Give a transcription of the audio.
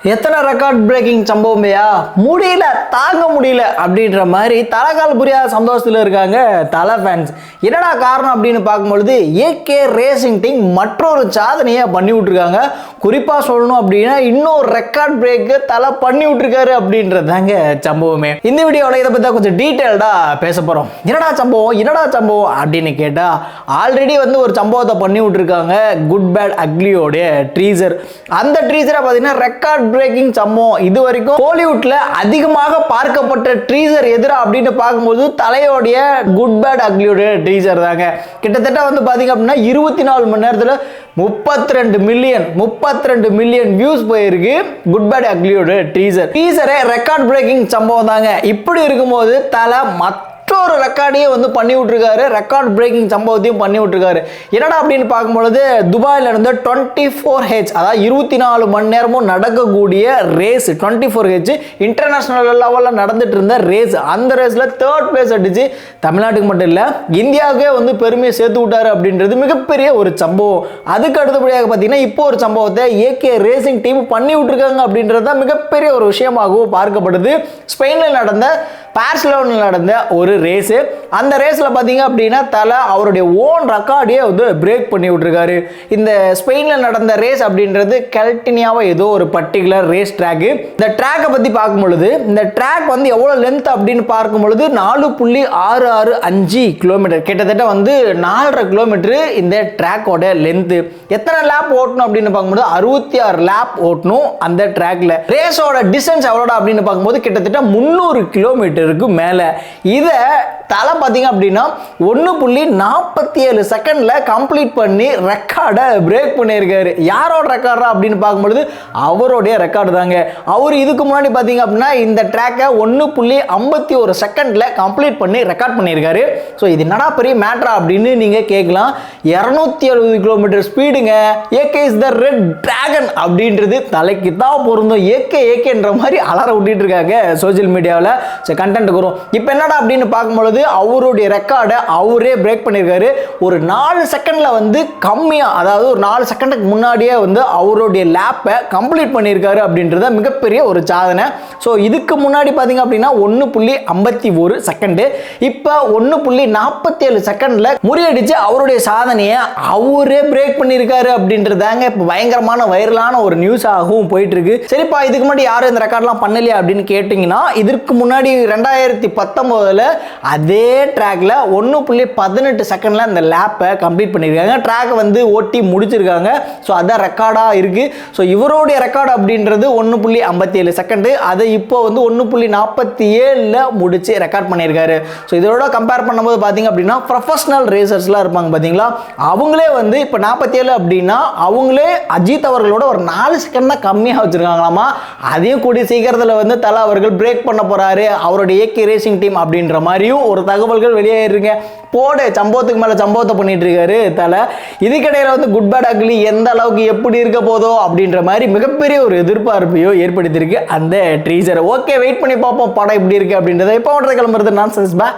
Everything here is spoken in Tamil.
எத்தனை ரெக்கார்ட் பிரேக்கிங் சம்பவமையா முடியல தாங்க முடியல அப்படின்ற மாதிரி தலைகால் புரியாத சந்தோஷத்தில் இருக்காங்க தலை ஃபேன்ஸ் என்னடா காரணம் அப்படின்னு பார்க்கும்பொழுது ஏகே ரேசிங் டீம் மற்றொரு சாதனையை பண்ணி விட்ருக்காங்க குறிப்பாக சொல்லணும் அப்படின்னா இன்னொரு ரெக்கார்ட் பிரேக்கு தலை பண்ணி விட்ருக்காரு அப்படின்றதாங்க சம்பவமே. இந்த வீடியோவில் இதை பற்றி கொஞ்சம் டீட்டெயில்டாக பேச போகிறோம் என்னடா சம்பவம்? என்னடா சம்பவம்? அப்படின்னு கேட்டால் ஆல்ரெடி வந்து ஒரு சம்பவத்தை பண்ணி விட்ருக்காங்க குட் பேட் அக்லியோடைய ட்ரீசர் அந்த ட்ரீசரை பார்த்தீங்கன்னா ரெக்கார்ட் பிரேக்கிங் சம்பவம். இது வரைக்கும் கோலிவுட்ல அதிகமாக பார்க்கப்பட்ட ட்ரீசர் எதிரா அப்படின்னு பார்க்கும்போது தலையோடைய குட் பேட் அக்லியுடைய ட்ரீசர் தாங்க. கிட்டத்தட்ட வந்து பார்த்தீங்க அப்படின்னா இருபத்தி நாலு மணி நேரத்தில் முப்பத்தி ரெண்டு மில்லியன் முப்பத்தி ரெண்டு மில்லியன் வியூஸ் போயிருக்கு குட் பேட் அக்லியோட டீசர் டீசரே ரெக்கார்ட் பிரேக்கிங் சம்பவம் தாங்க. இப்படி இருக்கும்போது தலை மற்ற இன்னொரு ரெக்கார்டையும் வந்து பண்ணி விட்ருக்காரு ரெக்கார்ட் பிரேக்கிங் சம்பவத்தையும் பண்ணி விட்ருக்காரு என்னடா அப்படின்னு பார்க்கும்பொழுது துபாயில் நடந்த டுவெண்ட்டி ஃபோர் ஹெச் அதாவது இருபத்தி நாலு மணி நேரமும் நடக்கக்கூடிய race twenty four H international லெவலில் நடந்துட்டு இருந்த ரேஸ் அந்த ரேஸில் தேர்ட் பிளேஸ் அடிச்சு தமிழ்நாட்டுக்கு மட்டும் இல்லை இந்தியாவுக்கே வந்து பெருமையை சேர்த்து விட்டாரு அப்படின்றது மிகப்பெரிய ஒரு சம்பவம். அதுக்கு அடுத்தபடியாக பார்த்தீங்கன்னா இப்போ ஒரு சம்பவத்தை ஏகே ரேசிங் டீம் பண்ணி விட்ருக்காங்க அப்படின்றது தான் மிகப்பெரிய ஒரு விஷயமாகவும் பார்க்கப்படுது. ஸ்பெயினில் நடந்த பார்சிலோனில் நடந்த ஒரு ரேஸு அந்த ரேஸில் பார்த்தீங்க அப்படின்னா தலை அவருடைய ஓன் ரெக்கார்டையே வந்து பிரேக் பண்ணி விட்ருக்காரு இந்த ஸ்பெயினில் நடந்த ரேஸ் அப்படின்றது கல்டினியாவோ ஏதோ ஒரு பர்டிகுலர் ரேஸ் ட்ராக்கு இந்த ட்ராக்கை பற்றி பார்க்கும் பொழுது இந்த ட்ராக் வந்து எவ்வளோ லென்த் அப்படின்னு பார்க்கும் பொழுது நாலு புள்ளி ஆறு ஆறு அஞ்சு கிலோமீட்டர் கிட்டத்தட்ட வந்து நாலரை கிலோமீட்ரு இந்த ட்ராக்கோட லென்த்து எத்தனை லேப் ஓட்டணும் அப்படின்னு பார்க்கும்போது அறுபத்தி ஆறு லேப் ஓட்டணும் அந்த ட்ராக்ல ரேஸோட டிஸ்டன்ஸ் எவ்வளோடா அப்படின்னு பார்க்கும்போது கிட்டத்தட்ட முந்நூறு கிலோமீட்டருக்கு மேலே. இதை தலை பார்த்தீங்க அப்படின்னா ஒன்று புள்ளி நாற்பத்தி ஏழு செகண்டில் கம்ப்ளீட் பண்ணி ரெக்கார்டை பிரேக் பண்ணியிருக்காரு யாரோட ரெக்கார்டா அப்படின்னு பார்க்கும்பொழுது அவருடைய ரெக்கார்டு தாங்க. அவர் இதுக்கு முன்னாடி பார்த்தீங்க அப்படின்னா இந்த ட்ராக்கை ஒன்று புள்ளி ஐம்பத்தி ஒரு செகண்டில் கம்ப்ளீட் பண்ணி ரெக்கார்ட் பண்ணியிருக்காரு ஸோ இது என்னடா பெரிய மேட்ரா அப்படின்னு நீங்கள் கேட்கலாம். இரநூத்தி எழுபது kilometre ஸ்பீடுங்க AK is the red dragon அப்படின்றது தலைக்கு தான் பொருந்தும் ஏகே ஏகேன்ற மாதிரி அலற விட்டுட்டு இருக்காங்க சோஷியல் மீடியாவில் ஸோ கண்டென்ட் வரும். இப்போ என்னடா அப்படின்னு பார்க்கும்பொழுது அவருடைய ரெக்கார்டை அவரே பிரேக் பண்ணியிருக்காரு. ஒரு நாலு செகண்டில் வந்து கம்மியாக அதாவது ஒரு நாலு செகண்டுக்கு முன்னாடியே வந்து அவருடைய லேப்பை கம்ப்ளீட் பண்ணியிருக்காரு அப்படின்றத மிகப்பெரிய ஒரு சாதனை. ஸோ இதுக்கு முன்னாடி பார்த்தீங்க அப்படின்னா ஒன்று புள்ளி ஐம்பத்தி ஒரு செகண்டு இப்போ ஒன்று புள்ளி நாற்பத்தி ஏழு செகண்டில் முறியடிச்சு அவருடைய சாதனையை அவரே பிரேக் பண்ணியிருக்காரு அப்படின்றதாங்க இப்போ பயங்கரமான வைரலான ஒரு நியூஸாகவும் போயிட்டு இருக்கு. சரிப்பா இதுக்கு முன்னாடி யாரும் இந்த ரெக்கார்ட்லாம் பண்ணலையா அப்படின்னு கேட்டிங்கன்னா இதற்கு முன்னாடி ரெண்டாயிரத்தி பத்தொம்போதில் அதே ட்ராக்ல ஒன்று புள்ளி பதினெட்டு செகண்டில் அந்த லேப்பை கம்ப்ளீட் பண்ணியிருக்காங்க. ட்ராக் வந்து ஓட்டி முடிச்சிருக்காங்க. ஸோ அதான் ரெக்கார்டாக இருக்குது ஸோ இவருடைய ரெக்கார்டு அப்படின்றது ஒன்று புள்ளி ஐம்பத்தி ஏழு செகண்டு அதை இப்போ வந்து ஒன்று புள்ளி நாற்பத்தி ஏழில் முடிச்சு ரெக்கார்ட் பண்ணியிருக்காரு. ஸோ இதோட கம்பேர் பண்ணும்போது பார்த்தீங்க அப்படின்னா ப்ரொஃபஷனல் ரேசர்ஸ்லாம் இருப்பாங்க பார்த்தீங்களா? அவங்களே வந்து இப்போ நாற்பத்தி ஏழு அப்படின்னா அவங்களே அஜித் அவர்களோட ஒரு நாலு செகண்ட் தான் கம்மியாக வச்சுருக்காங்களாமா? அதையும் கூடிய சீக்கிரத்தில் வந்து தலா அவர்கள் பிரேக் பண்ண போகிறாரு அவருடைய ஏகே ரேசிங் டீம் அப்படின்ற மாதிரியும் ஒரு தகவல்கள் வெளியாகிருங்க போடு சம்பவத்துக்கு மேலே சம்பவத்தை பண்ணிட்டு இருக்காரு தலை. இதுக்கிடையில் வந்து குட் பேட் அக்லி எந்த அளவுக்கு எப்படி இருக்க போதோ அப்படின்ற மாதிரி மிகப்பெரிய ஒரு எதிர்பார்ப்பையோ ஏற்படுத்தியிருக்கு அந்த ட்ரீசர் ஓகே வெயிட் பண்ணி பார்ப்போம் படம் எப்படி இருக்கு அப்படின்றத. இப்போ கிளம்புறது நான் சஸ்பா